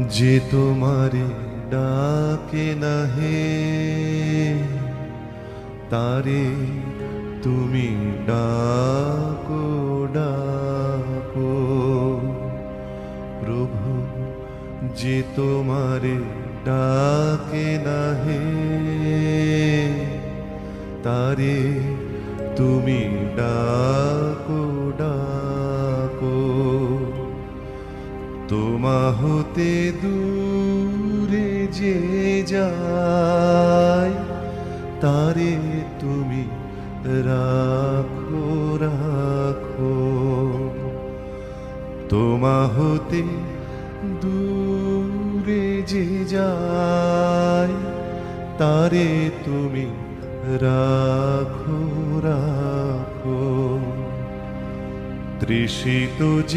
যে তোমারে ডাকে না হে তারে তুমি ডাকো ডাকো। প্রভু, যে তোমারে ডাকে না হে তারে তুমি ডাকো তোমা হতে দূরে যে যায় তারে তুমি রাখো রাখো। তোমা হতে দূরে যে যায় তারে তুমি রাখো রাখো। তৃষিত যে